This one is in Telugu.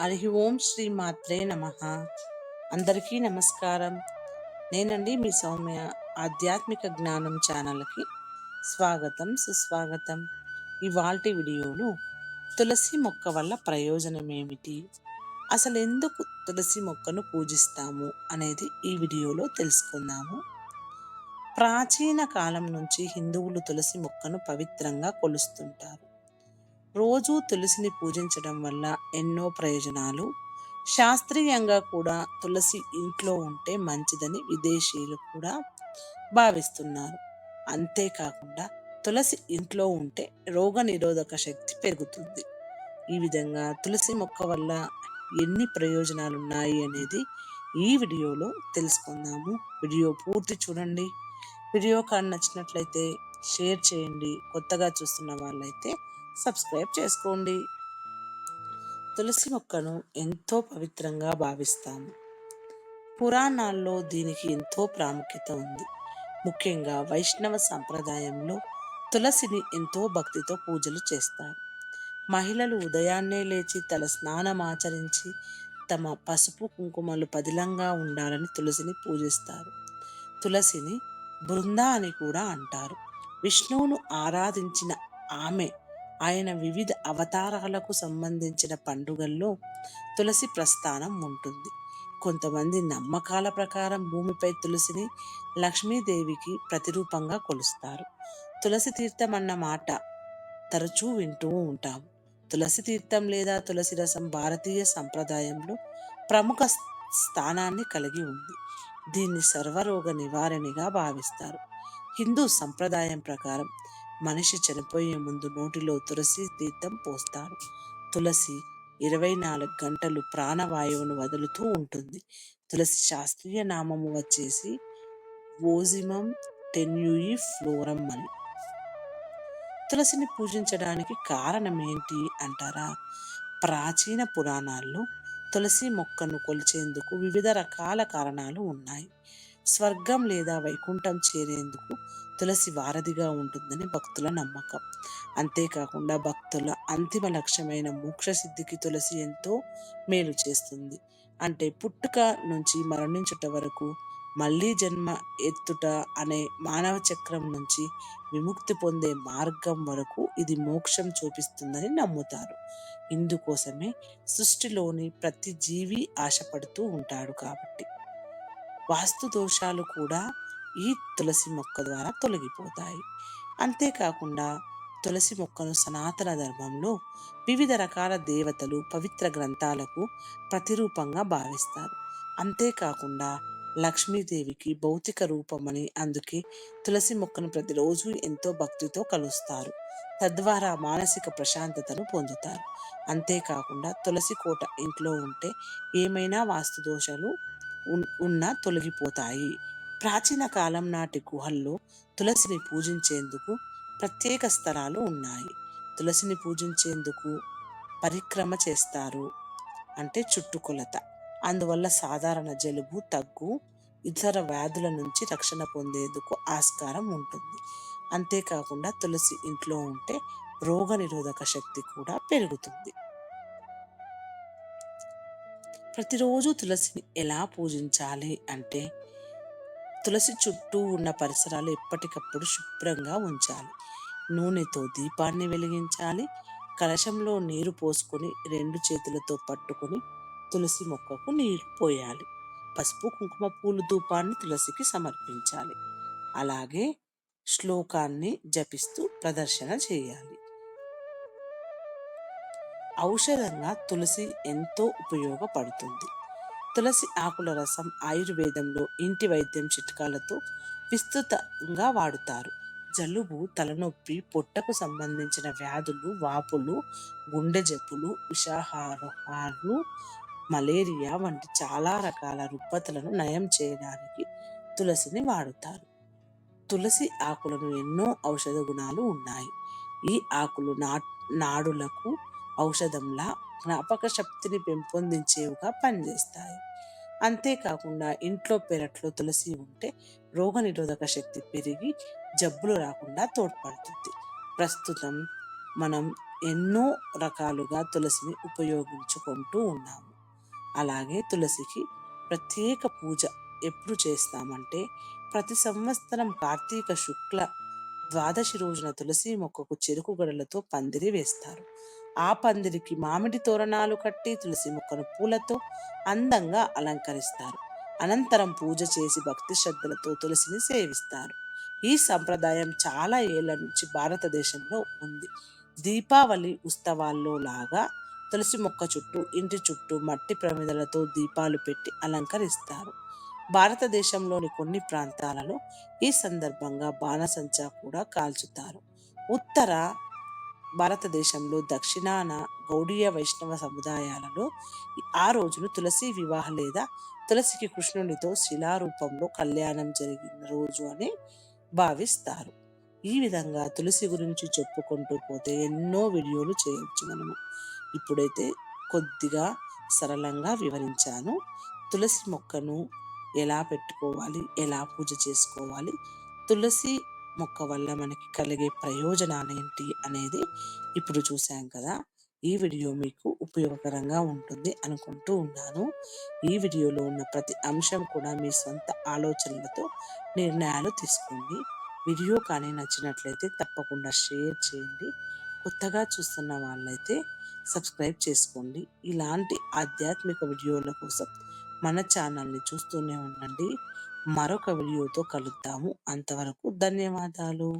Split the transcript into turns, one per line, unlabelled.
హరి ఓం శ్రీ మాత్రే నమ. అందరికీ నమస్కారం. నేనండి మీ సౌమ్య ఆధ్యాత్మిక జ్ఞానం ఛానల్కి స్వాగతం సుస్వాగతం. ఇవాల్టి వీడియోలో తులసి మొక్క వల్ల ప్రయోజనం ఏమిటి అసలు ఎందుకు తులసి మొక్కను పూజిస్తాము అనేది ఈ వీడియోలో తెలుసుకుందాము. ప్రాచీన కాలం నుంచి హిందువులు తులసి మొక్కను పవిత్రంగా కొలుస్తుంటారు. రోజూ తులసిని పూజించడం వల్ల ఎన్నో ప్రయోజనాలు. శాస్త్రీయంగా కూడా తులసి ఇంట్లో ఉంటే మంచిదని విదేశీయులు కూడా భావిస్తున్నారు. అంతేకాకుండా తులసి ఇంట్లో ఉంటే రోగ నిరోధక శక్తి పెరుగుతుంది. ఈ విధంగా తులసి మొక్క వల్ల ఎన్ని ప్రయోజనాలు ఉన్నాయి అనేది ఈ వీడియోలో తెలుసుకుందాము. వీడియో పూర్తి చూడండి. వీడియో కానీ నచ్చినట్లయితే షేర్ చేయండి. కొత్తగా చూస్తున్న వాళ్ళైతే సబ్స్క్రైబ్ చేసుకోండి. తులసి మొక్కను ఎంతో పవిత్రంగా భావిస్తాము పురాణాల్లో దీనికి ఎంతో ప్రాముఖ్యత ఉంది. ముఖ్యంగా వైష్ణవ సంప్రదాయంలో తులసిని ఎంతో భక్తితో పూజలు చేస్తారు. మహిళలు ఉదయాన్నే లేచి తల స్నానం ఆచరించి తమ పసుపు కుంకుమలు పదిలంగా ఉండాలని తులసిని పూజిస్తారు. తులసిని బృంద అని కూడా అంటారు. విష్ణువును ఆరాధించిన ఆమె ఆయన వివిధ అవతారాలకు సంబంధించిన పండుగల్లో తులసి ప్రస్థానం ఉంటుంది. కొంతమంది నమ్మకాల ప్రకారం భూమిపై తులసిని లక్ష్మీదేవికి ప్రతిరూపంగా కొలుస్తారు. తులసి తీర్థం అన్న మాట తరచూ వింటూ ఉంటాం. తులసి తీర్థం లేదా తులసి రసం భారతీయ సంప్రదాయంలో ప్రముఖ స్థానాన్ని కలిగి ఉంది. దీన్ని సర్వరోగ నివారణిగా భావిస్తారు. హిందూ సంప్రదాయం ప్రకారం మనిషి చనిపోయే ముందు నోటిలో తులసి తీర్థం పోస్తారు. తులసి ఇరవై నాలుగు గంటలు ప్రాణవాయువును వదులుతూ ఉంటుంది. తులసి శాస్త్రీయ నామము వచ్చేసి ఓజిమం టెన్యూయి ఫ్లోరం అని. తులసిని పూజించడానికి కారణం ఏంటి అంటారా? ప్రాచీన పురాణాల్లో తులసి మొక్కను కొలిచేందుకు వివిధ రకాల కారణాలు ఉన్నాయి. స్వర్గం లేదా వైకుంఠం చేరేందుకు తులసి వారధిగా ఉంటుందని భక్తుల నమ్మకం. అంతేకాకుండా భక్తుల అంతిమ లక్ష్యమైన మోక్ష సిద్ధికి తులసి ఎంతో మేలు చేస్తుంది. అంటే పుట్టుక నుంచి మరణించుట వరకు మళ్ళీ జన్మ ఎత్తుట అనే మానవ చక్రం నుంచి విముక్తి పొందే మార్గం వరకు ఇది మోక్షం చూపిస్తుందని నమ్ముతారు. ఇందుకోసమే సృష్టిలోని ప్రతి జీవి ఆశపడుతూ ఉంటాడు కాబట్టి. వాస్తు దోషాలు కూడా ఈ తులసి మొక్క ద్వారా తొలగిపోతాయి. అంతేకాకుండా తులసి మొక్కను సనాతన ధర్మంలో వివిధ రకాల దేవతలు పవిత్ర గ్రంథాలకు ప్రతిరూపంగా భావిస్తారు. అంతేకాకుండా లక్ష్మీదేవికి భౌతిక రూపమని అందుకే తులసి మొక్కను ప్రతిరోజు ఎంతో భక్తితో కలుస్తారు. తద్వారా మానసిక ప్రశాంతతను పొందుతారు. అంతేకాకుండా తులసి కోట ఇంట్లో ఉంటే ఏమైనా వాస్తు దోషాలు ఉన్నా తొలగిపోతాయి. ప్రాచీన కాలం నాటి గుహల్లో తులసిని పూజించేందుకు ప్రత్యేక స్థలాలు ఉన్నాయి. తులసిని పూజించేందుకు పరిక్రమ చేస్తారు అంటే చుట్టుకొలత. అందువల్ల సాధారణ జలుబు తగ్గు ఇతర వ్యాధుల నుంచి రక్షణ పొందేందుకు ఆస్కారం ఉంటుంది. అంతేకాకుండా తులసి ఇంట్లో ఉంటే రోగ నిరోధక శక్తి కూడా పెరుగుతుంది. ప్రతిరోజు తులసిని ఎలా పూజించాలి అంటే తులసి చుట్టూ ఉన్న పరిసరాలు ఎప్పటికప్పుడు శుభ్రంగా ఉంచాలి. నూనెతో దీపాన్ని వెలిగించాలి. కలశంలో నీరు పోసుకొని రెండు చేతులతో పట్టుకొని తులసి మొక్కకు నీరు పోయాలి. పసుపు కుంకుమ పూలు ధూపాన్ని తులసికి సమర్పించాలి. అలాగే శ్లోకాన్ని జపిస్తూ ప్రదర్శన చేయాలి. ఔషధంగా తులసి ఎంతో ఉపయోగపడుతుంది. తులసి ఆకుల రసం ఆయుర్వేదంలో ఇంటి వైద్యం చిట్కాలతో విస్తృతంగా వాడుతారు. జలుబు తలనొప్పి పొట్టకు సంబంధించిన వ్యాధులు వాపులు గుండె జబ్బులు విషాహారాలు మలేరియా వంటి చాలా రకాల రుగ్మతలను నయం చేయడానికి తులసిని వాడుతారు. తులసి ఆకులను ఎన్నో ఔషధ గుణాలు ఉన్నాయి. ఈ ఆకులు నా నాడులకు ఔషధంలా జ్ఞాపక శక్తిని పెంపొందించేవిగా పనిచేస్తాయి. అంతేకాకుండా ఇంట్లో పెరట్లో తులసి ఉంటే రోగనిరోధక శక్తి పెరిగి జబ్బులు రాకుండా తోడ్పడుతుంది. ప్రస్తుతం మనం ఎన్నో రకాలుగా తులసిని ఉపయోగించుకుంటూ ఉన్నాము. అలాగే తులసికి ప్రత్యేక పూజ ఎప్పుడు చేస్తామంటే ప్రతి సంవత్సరం కార్తీక శుక్ల ద్వాదశి రోజున తులసి మొక్కకు చెరుకు గడలతో పందిరి వేస్తారు. ఆ పందిరికి మామిడి తోరణాలు కట్టి తులసి మొక్కను పూలతో అందంగా అలంకరిస్తారు. అనంతరం పూజ చేసి భక్తి శ్రద్ధలతో తులసిని సేవిస్తారు. ఈ సంప్రదాయం చాలా ఏళ్ళ నుంచి భారతదేశంలో ఉంది. దీపావళి ఉత్సవాల్లో లాగా తులసి మొక్క చుట్టూ ఇంటి చుట్టూ మట్టి ప్రమిదలతో దీపాలు పెట్టి అలంకరిస్తారు. భారతదేశంలోని కొన్ని ప్రాంతాలలో ఈ సందర్భంగా బాణసంచా కూడా కాల్చుతారు. ఉత్తర భారతదేశంలో దక్షిణాన గౌడీయ వైష్ణవ సముదాయాలలో ఆ రోజును తులసి వివాహ లేదా తులసికి కృష్ణునితో శిలారూపంలో కళ్యాణం జరిగిన రోజు అని భావిస్తారు. ఈ విధంగా తులసి గురించి చెప్పుకుంటూ పోతే ఎన్నో వీడియోలు చేయొచ్చు మనము. ఇప్పుడైతే కొద్దిగా సరళంగా వివరించాను. తులసి మొక్కను ఎలా పెట్టుకోవాలి? ఎలా పూజ చేసుకోవాలి? తులసి మొక్క వల్ల మనకి కలిగే ప్రయోజనాలు ఏంటి అనేది ఇప్పుడు చూసాం కదా. ఈ వీడియో మీకు ఉపయోగకరంగా ఉంటుంది అనుకుంటూ ఉన్నాను. ఈ వీడియోలో ఉన్న ప్రతి అంశం కూడా మీ సొంత ఆలోచనలతో నిర్ణయాలు తీసుకోండి. వీడియో కానీ నచ్చినట్లయితే తప్పకుండా షేర్ చేయండి. కొత్తగా చూస్తున్న వాళ్ళైతే సబ్స్క్రైబ్ చేసుకోండి. ఇలాంటి ఆధ్యాత్మిక వీడియోల కోసం మన ఛానల్ని చూస్తూనే ఉండండి. మరొక వీడియోతో కలుద్దాము. అంతవరకు ధన్యవాదాలు.